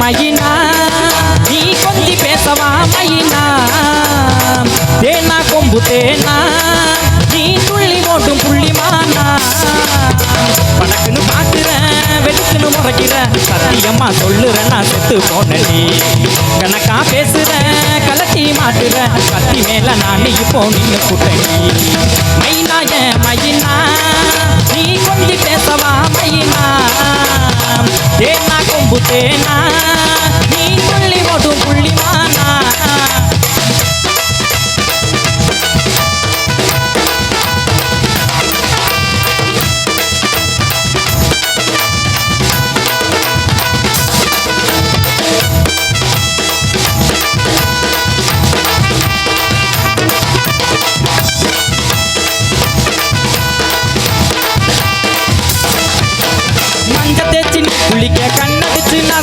மைனா நீ கொஞ்சி பேசவா மைனா தேனா கொம்பு தேனா? நீ துள்ளி ஓட்டும் புள்ளிமானா பணக்குன்னு பாக்குறேன் வெளுக்குன்னு முறைக்கிற சத்தியமா சொல்லுறேன் நான் செத்து போனடி கணக்கா பேசுறேன் கலட்டி மாட்டுறேன். கத்தி மேல நான் இப்போ நீங்க குட்டடி மைனா ஏன் மைனா நீ கொஞ்சி பேச தேனா கொம்பு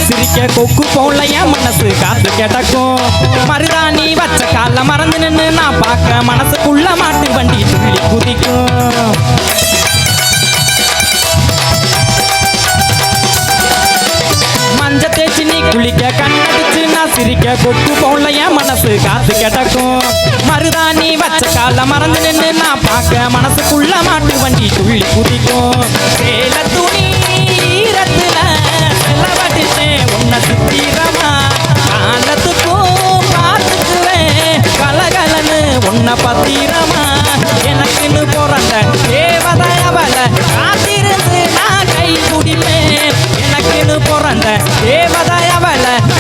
சிரிக்க கொக்கு போல என் மனசு காத்து கேட்டக்கும் மருதாணி வச்ச கால மறந்து நின்று நான் பார்க்க மனசுக்குள்ள மாட்டு வண்டி துள்ளி குதிக்கும். மஞ்ச தேய்ச்சி நீ குளிக்க கண்ணடிச்சு நான் சிரிக்க கொக்கு போல என் மனசு காத்து கிடக்கும் மருதாணி வச்ச கால மறந்து நின்று நான் பார்க்க மனசுக்குள்ள மாட்டு வண்டி துள்ளி குதிக்கும். சேல துணி உன்னை பத்திரமா? எனக்குன்னு பிறந்த தேவதை காத்திருந்து நான் கை குடிப்பேன். எனக்குன்னு பிறந்த தேவதை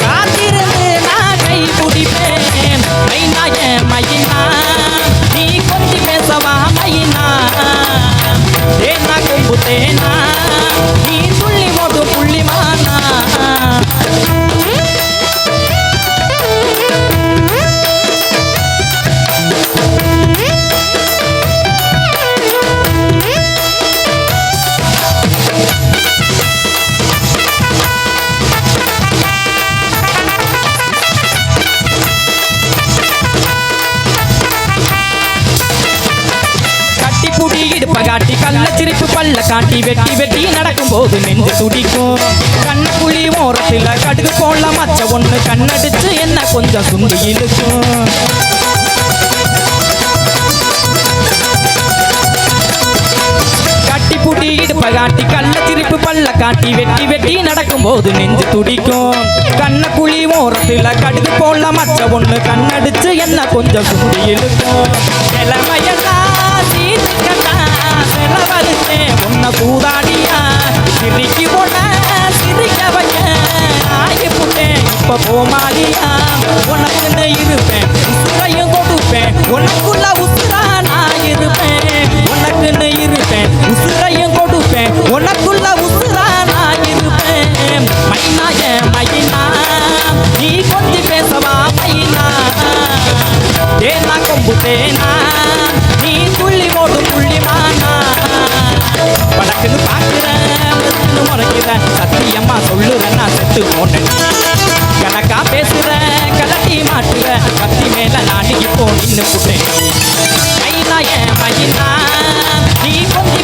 காத்திருந்து நான் கை குடிப்பேன். மைனா ஏன் மைனா நீ கொஞ்சி பேசவா மைனா தேனா கொம்பு தேனா நீ புடி காட்டி கள்ள சிரிப்பு பல்ல காட்டி வெட்டி வெட்டி நடக்கும் போது நெஞ்சு துடிக்கும். கண்ண புளி ஓரத்தில் கடுகு போல மச்ச ஒண்ணு கண்ணடிச்சு என்ன கொஞ்சம் சுண்டி இழுக்கும். கட்டி இடுப்ப காட்டி கள்ள சிரிப்பு பல்ல காட்டி வெட்டி வெட்டி நடக்கும் போது நெஞ்சு துடிக்கும். கண்ண குழி ஓரத்தில் கடுகு போல மச்ச ஒண்ணு கண்ணடிச்சு என்ன கொஞ்சம் சுண்டி இழுக்கும். இப்போ நின்னு புட்டேன் மைனா ஏன் மைனா நீ கொஞ்சி